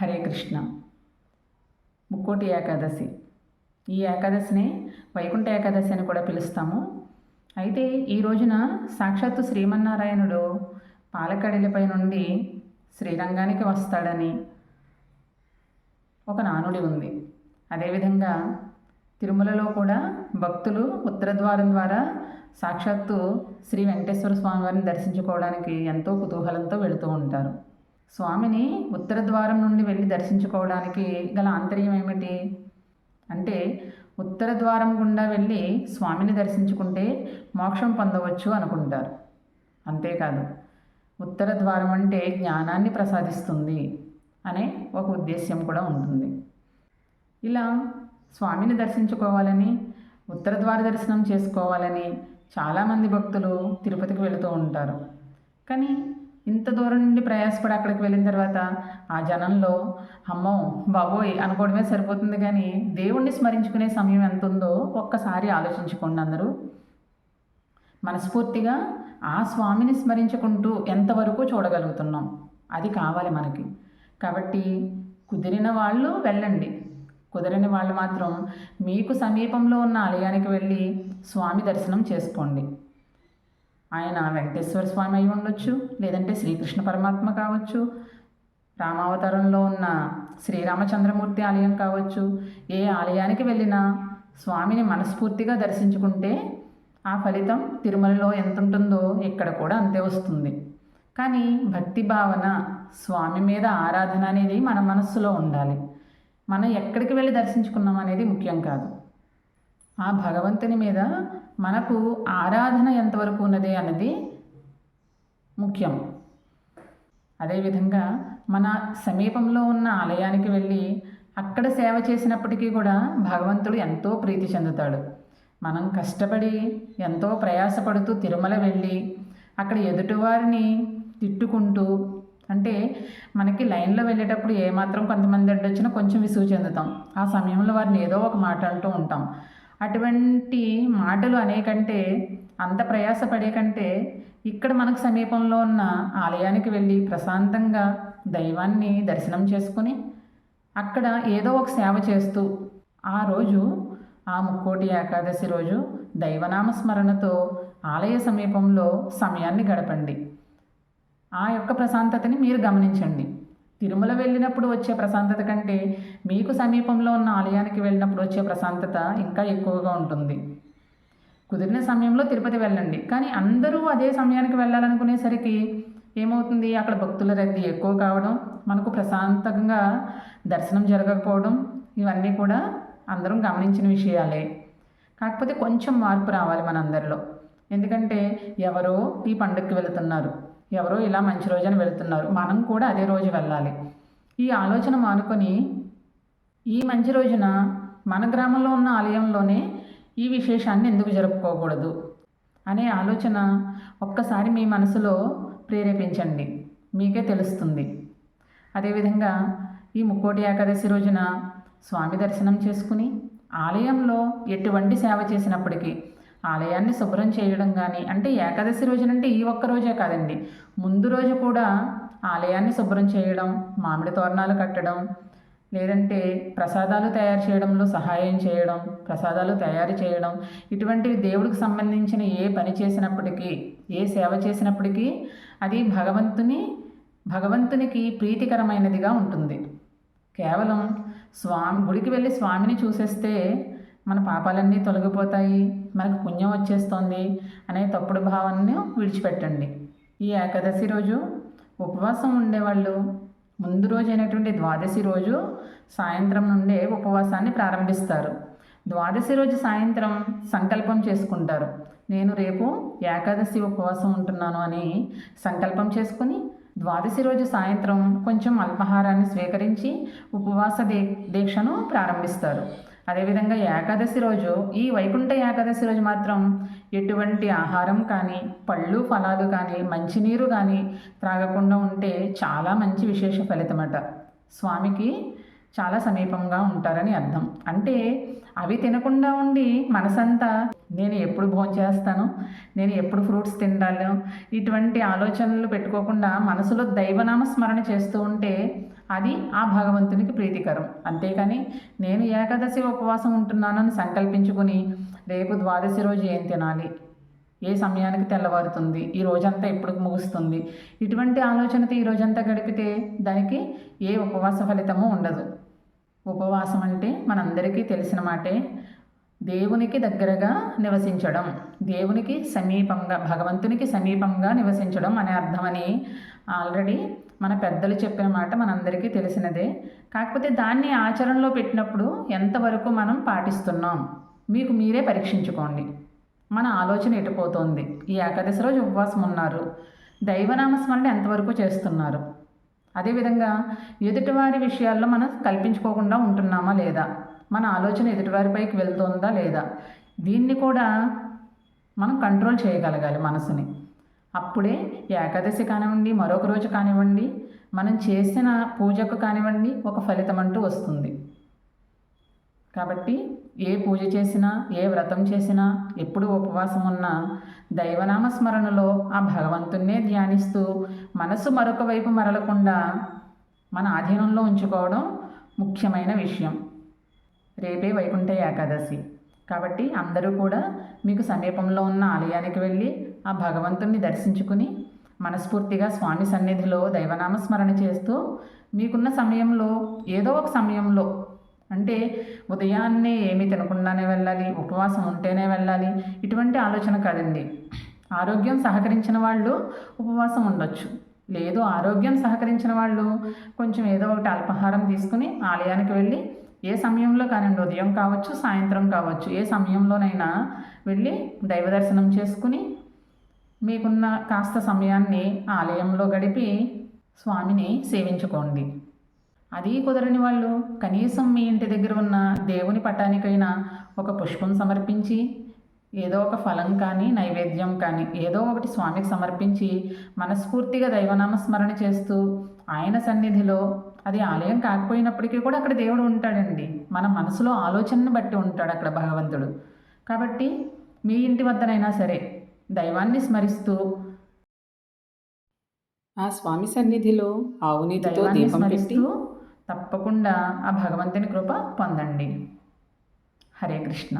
హరే కృష్ణ. ముక్కోటి ఏకాదశి. ఈ ఏకాదశిని వైకుంఠ ఏకాదశి అని కూడా పిలుస్తాము. అయితే ఈ రోజున సాక్షాత్తు శ్రీమన్నారాయణుడు పాలకడలిపై నుండి శ్రీరంగానికి వస్తాడని ఒక నానుడి ఉంది. అదేవిధంగా తిరుమలలో కూడా భక్తులు ఉత్తరద్వారం ద్వారా సాక్షాత్తు శ్రీ వెంకటేశ్వర స్వామి వారిని దర్శించుకోవడానికి ఎంతో కుతూహలంతో వెళుతూ ఉంటారు. స్వామిని ఉత్తర ద్వారం నుండి వెళ్ళి దర్శించుకోవడానికి గల ఆంతర్యం ఏమిటి? అంటే ఉత్తర ద్వారం గుండా వెళ్ళి స్వామిని దర్శించుకుంటే మోక్షం పొందవచ్చు అనుకుంటారు. అంతేకాదు ఉత్తర ద్వారం అంటే జ్ఞానాన్ని ప్రసాదిస్తుంది అనే ఒక ఉద్దేశ్యం కూడా ఉంటుంది. ఇలా స్వామిని దర్శించుకోవాలని ఉత్తర ద్వార దర్శనం చేసుకోవాలని చాలామంది భక్తులు తిరుపతికి వెళుతూ ఉంటారు. కానీ ఇంత దూరం నుండి ప్రయాసపడి అక్కడికి వెళ్ళిన తర్వాత ఆ జనంలో అమ్మో బాబోయ్ అనుకోవడమే సరిపోతుంది కానీ దేవుణ్ణి స్మరించుకునే సమయం ఎంత ఉందో ఒక్కసారి ఆలోచించుకోండి అందరూ. మనస్ఫూర్తిగా ఆ స్వామిని స్మరించుకుంటూ ఎంతవరకు చూడగలుగుతున్నాం? అది కావాలి మనకి. కాబట్టి కుదిరిన వాళ్ళు వెళ్ళండి. కుదిరిన వాళ్ళు మాత్రం మీకు సమీపంలో ఉన్న ఆలయానికి వెళ్ళి స్వామి దర్శనం చేసుకోండి. ఆయన వెంకటేశ్వర స్వామి అయి ఉండొచ్చు లేదంటే శ్రీకృష్ణ పరమాత్మ కావచ్చు రామావతారంలో ఉన్న శ్రీరామచంద్రమూర్తి ఆలయం కావచ్చు ఏ ఆలయానికి వెళ్ళినా స్వామిని మనస్ఫూర్తిగా దర్శించుకుంటే ఆ ఫలితం తిరుమలలో ఎంత ఉంటుందో ఇక్కడ కూడా అంతే వస్తుంది. కానీ భక్తి భావన స్వామి మీద ఆరాధన అనేది మన మనస్సులో ఉండాలి. మనం ఎక్కడికి వెళ్ళి దర్శించుకున్నాం అనేది ముఖ్యం కాదు. ఆ భగవంతుని మీద మనకు ఆరాధన ఎంతవరకు ఉన్నది అన్నది ముఖ్యం. అదేవిధంగా మన సమీపంలో ఉన్న ఆలయానికి వెళ్ళి అక్కడ సేవ చేసినప్పటికీ కూడా భగవంతుడు ఎంతో ప్రీతి చెందుతాడు. మనం కష్టపడి ఎంతో ప్రయాసపడుతూ తిరుమల వెళ్ళి అక్కడ ఎదుటివారిని తిట్టుకుంటూ అంటే మనకి లైన్లో వెళ్ళేటప్పుడు ఏమాత్రం కొంతమంది అడ్డొచ్చినా కొంచెం విసుగు చెందుతాం. ఆ సమయంలో వారిని ఏదో ఒక మాట అంటూ ఉంటాం. అటువంటి మాటలు అనేకంటే అంత ప్రయాసపడే కంటే ఇక్కడ మనకు సమీపంలో ఉన్న ఆలయానికి వెళ్ళి ప్రశాంతంగా దైవాన్ని దర్శనం చేసుకుని అక్కడ ఏదో ఒక సేవ చేస్తూ ఆ రోజు ఆ ముక్కోటి ఏకాదశి రోజు దైవనామ స్మరణతో ఆలయ సమీపంలో సమయాన్ని గడపండి. ఆ యొక్క ప్రశాంతతని మీరు గమనించండి. తిరుమల వెళ్ళినప్పుడు వచ్చే ప్రశాంతత కంటే మీకు సమీపంలో ఉన్న ఆలయానికి వెళ్ళినప్పుడు వచ్చే ప్రశాంతత ఇంకా ఎక్కువగా ఉంటుంది. కుదిరిన సమయంలో తిరుపతి వెళ్ళండి. కానీ అందరూ అదే సమయానికి వెళ్ళాలనుకునేసరికి ఏమవుతుంది? అక్కడ భక్తుల రద్దీ ఎక్కువ కావడం మనకు ప్రశాంతంగా దర్శనం జరగకపోవడం ఇవన్నీ కూడా అందరం గమనించిన విషయాలే. కాకపోతే కొంచెం మార్పు రావాలి మనందరిలో. ఎందుకంటే ఎవరో ఈ పండుగకి వెళుతున్నారు. ఎవరో ఇలా మంచి రోజున వెళుతున్నారు. మనం కూడా అదే రోజు వెళ్ళాలి. ఈ ఆలోచన మానుకొని ఈ మంచి రోజున మన గ్రామంలో ఉన్న ఆలయంలోనే ఈ విశేషాన్ని ఎందుకు జరుపుకోకూడదు అనే ఆలోచన ఒక్కసారి మీ మనసులో ప్రేరేపించండి. మీకే తెలుస్తుంది. అదేవిధంగా ఈ ముక్కోటి ఏకాదశి రోజున స్వామి దర్శనం చేసుకుని ఆలయంలో ఎటువంటి సేవ చేసినప్పటికీ ఆలయాన్ని శుభ్రం చేయడం కానీ అంటే ఏకాదశి రోజునంటే ఈ ఒక్క రోజే కాదండి. ముందు రోజు కూడా ఆలయాన్ని శుభ్రం చేయడం మామిడి తోరణాలు కట్టడం లేదంటే ప్రసాదాలు తయారు చేయడంలో సహాయం చేయడం ప్రసాదాలు తయారు చేయడం ఇటువంటివి దేవుడికి సంబంధించిన ఏ పని చేసినప్పటికీ ఏ సేవ చేసినప్పటికీ అది భగవంతుని భగవంతునికి ప్రీతికరమైనదిగా ఉంటుంది. కేవలం స్వామి గుడికి వెళ్ళి స్వామిని చూసేస్తే మన పాపాలన్నీ తొలగిపోతాయి మనకు పుణ్యం వచ్చేస్తుంది అనే తప్పుడు భావనను విడిచిపెట్టండి. ఈ ఏకాదశి రోజు ఉపవాసం ఉండేవాళ్ళు ముందు రోజు అయినటువంటి ద్వాదశి రోజు సాయంత్రం నుండే ఉపవాసాన్ని ప్రారంభిస్తారు. ద్వాదశి రోజు సాయంత్రం సంకల్పం చేసుకుంటారు. నేను రేపు ఏకాదశి ఉపవాసం ఉంటున్నాను అని సంకల్పం చేసుకుని ద్వాదశి రోజు సాయంత్రం కొంచెం అల్పాహారాన్ని స్వీకరించి ఉపవాస దీ దీక్షను ప్రారంభిస్తారు. అదేవిధంగా ఏకాదశి రోజు ఈ వైకుంఠ ఏకాదశి రోజు మాత్రం ఎటువంటి ఆహారం కానీ పళ్ళు ఫలాలు కానీ మంచినీరు కానీ త్రాగకుండా ఉంటే చాలా మంచి విశేష ఫలితమట. స్వామికి చాలా సమీపంగా ఉంటారని అర్థం. అంటే అవి తినకుండా ఉండి మనసంతా నేను ఎప్పుడు భోజనం చేస్తాను నేను ఎప్పుడు ఫ్రూట్స్ తింటాను ఇటువంటి ఆలోచనలు పెట్టుకోకుండా మనసులో దైవనామ స్మరణ చేస్తూ ఉంటే అది ఆ భగవంతునికి ప్రీతికరం. అంతేకాని నేను ఏకాదశి ఉపవాసం ఉంటున్నానని సంకల్పించుకుని రేపు ద్వాదశి రోజు ఏం తినాలి? ఏ సమయానికి తెల్లవారుతుంది? ఈ రోజంతా ఎప్పుడు ముగుస్తుంది? ఇటువంటి ఆలోచనతో ఈ రోజంతా గడిపితే దానికి ఏ ఉపవాస ఫలితము ఉండదు. ఉపవాసం అంటే మనందరికీ తెలిసిన మాటే దేవునికి దగ్గరగా నివసించడం. దేవునికి సమీపంగా భగవంతునికి సమీపంగా నివసించడం అనే అర్థమని ఆల్రెడీ మన పెద్దలు చెప్పిన మాట మనందరికీ తెలిసినదే. కాకపోతే దాన్ని ఆచరణలో పెట్టినప్పుడు ఎంతవరకు మనం పాటిస్తున్నాం? మీకు మీరే పరీక్షించుకోండి. మన ఆలోచన ఎటుపోతోంది ఈ ఏకాదశి రోజు ఉపవాసం ఉన్నారు. దైవనామస్మరణ ఎంతవరకు చేస్తున్నారు? అదేవిధంగా ఎదుటివారి విషయాల్లో మనం కల్పించుకోకుండా ఉంటున్నామా లేదా? మన ఆలోచన ఎదుటివారిపైకి వెళ్తుందా లేదా? దీన్ని కూడా మనం కంట్రోల్ చేయగలగాలి మనసుని. అప్పుడే ఏకాదశి కానివ్వండి మరొక రోజు కానివ్వండి మనం చేసిన పూజకు కానివ్వండి ఒక ఫలితం అంటూ వస్తుంది. కాబట్టి ఏ పూజ చేసినా ఏ వ్రతం చేసినా ఎప్పుడు ఉపవాసం ఉన్నా దైవనామ స్మరణలో ఆ భగవంతున్నే ధ్యానిస్తూ మనసు మరొక వైపు మరలకుండా మన ఆధీనంలో ఉంచుకోవడం ముఖ్యమైన విషయం. రేపే వైకుంఠ ఏకాదశి. కాబట్టి అందరూ కూడా మీకు సమీపంలో ఉన్న ఆలయానికి వెళ్ళి ఆ భగవంతుణ్ణి దర్శించుకుని మనస్ఫూర్తిగా స్వామి సన్నిధిలో దైవనామ స్మరణ చేస్తూ మీకున్న సమయంలో ఏదో ఒక సమయంలో అంటే ఉదయాన్నే ఏమీ తినకుండానే వెళ్ళాలి ఉపవాసం ఉంటేనే వెళ్ళాలి ఇటువంటి ఆలోచన కాదండి. ఆరోగ్యం సహకరించిన వాళ్ళు ఉపవాసం ఉండొచ్చు. లేదు ఆరోగ్యం సహకరించిన వాళ్ళు కొంచెం ఏదో ఒకటి అల్పాహారం తీసుకుని ఆలయానికి వెళ్ళి ఏ సమయంలో కానివ్వండి ఉదయం కావచ్చు సాయంత్రం కావచ్చు ఏ సమయంలోనైనా వెళ్ళి దైవ దర్శనం చేసుకుని మీకున్న కాస్త సమయాన్ని ఆలయంలో గడిపి స్వామిని సేవించుకోండి. అది కుదరని వాళ్ళు కనీసం మీ ఇంటి దగ్గర ఉన్న దేవుని పటానికైనా ఒక పుష్పం సమర్పించి ఏదో ఒక ఫలం కానీ నైవేద్యం కానీ ఏదో ఒకటి స్వామికి సమర్పించి మనస్ఫూర్తిగా దైవనామస్మరణ చేస్తూ ఆయన సన్నిధిలో అది ఆలయం కాకపోయినప్పటికీ కూడా అక్కడ దేవుడు ఉంటాడండి. మన మనసులో ఆలోచనను బట్టి ఉంటాడు అక్కడ భగవంతుడు. కాబట్టి మీ ఇంటి వద్దనైనా సరే దైవాన్ని స్మరిస్తూ ఆ స్వామి సన్నిధిలో ఆవునీతితో దైవాన్ని దీపం పెట్టి స్మరిస్తూ తప్పకుండా ఆ భగవంతుని కృప పొందండి. హరే కృష్ణ.